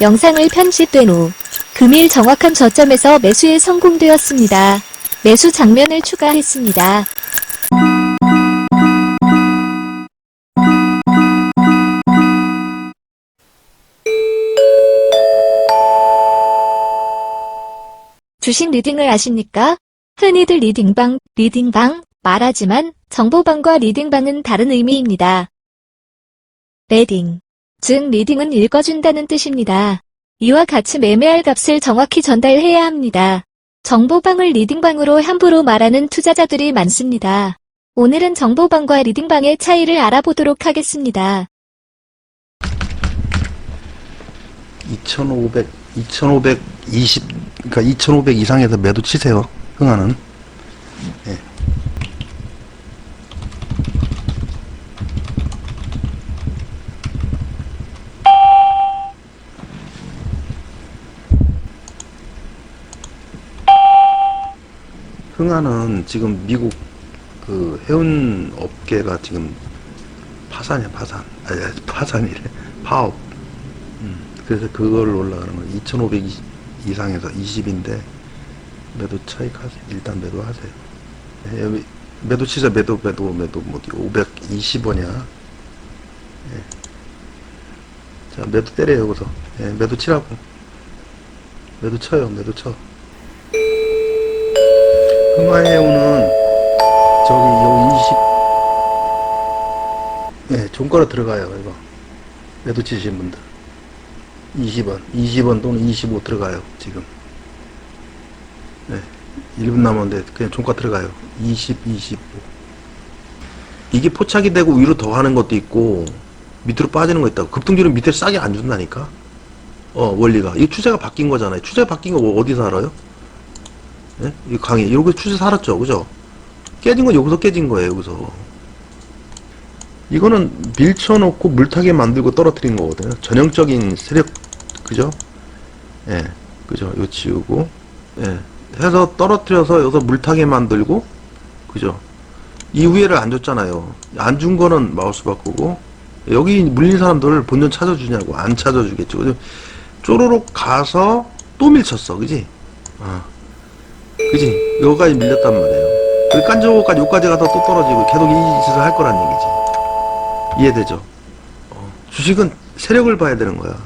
영상을 편집된 후 금일 정확한 저점에서 매수에 성공되었습니다. 매수 장면을 추가했습니다. 주식 리딩을 아십니까? 흔히들 리딩방, 리딩방 말하지만 정보방과 리딩방은 다른 의미입니다. 레딩, 즉 리딩은 읽어준다는 뜻입니다. 이와 같이 매매할 값을 정확히 전달해야 합니다. 정보방을 리딩방으로 함부로 말하는 투자자들이 많습니다. 오늘은 정보방과 리딩방의 차이를 알아보도록 하겠습니다. 2500, 2520, 그러니까 2500 이상에서 매도 치세요. 흥하는. 예. 흥하는 지금 미국 그 해운 업계가 지금 파산이야 파산 아니 파산이래 파업 그래서 그걸 올라가는 건 2,500 이상에서 20인데 매도 차익 하세요. 일단 매도 하세요. 예, 여기 매도 치자 매도 매도 매도 뭐 520원이야. 예. 자 매도 때려요 여기서. 예, 매도 치라고. 매도 쳐요. 매도 쳐. 흥화해우는 저기 요 20. 예, 종가로 들어가요 이거. 매도 치신 분들. 20원, 20원 또는 25 들어가요, 지금. 네, 1분 남았는데 그냥 종가 들어가요. 20, 25. 이게 포착이 되고 위로 더 하는 것도 있고, 밑으로 빠지는 거 있다고. 급등주는 밑에 싸게 안 준다니까? 어, 원리가. 이 추세가 바뀐 거잖아요. 추세가 바뀐 거 어디서 알아요? 예? 이 강의. 이렇게 추세 살았죠, 그죠? 깨진 건 여기서 깨진 거예요, 여기서. 이거는 밀쳐놓고 물타게 만들고 떨어뜨린 거거든요. 전형적인 세력, 그죠? 예, 그죠? 이거 지우고, 예, 해서 떨어뜨려서 여기서 물타게 만들고, 그죠? 이후에를 안 줬잖아요. 안 준 거는 마우스 바꾸고, 여기 물린 사람들 본전 찾아주냐고, 안 찾아주겠죠. 그죠? 쪼로록 가서 또 밀쳤어, 그지? 어. 그지? 여기까지 밀렸단 말이에요. 그리고 깐저까지 여기까지 가서 또 떨어지고 계속 이 짓을 할 거란 얘기지. 이해되죠? 어, 주식은 세력을 봐야 되는 거야.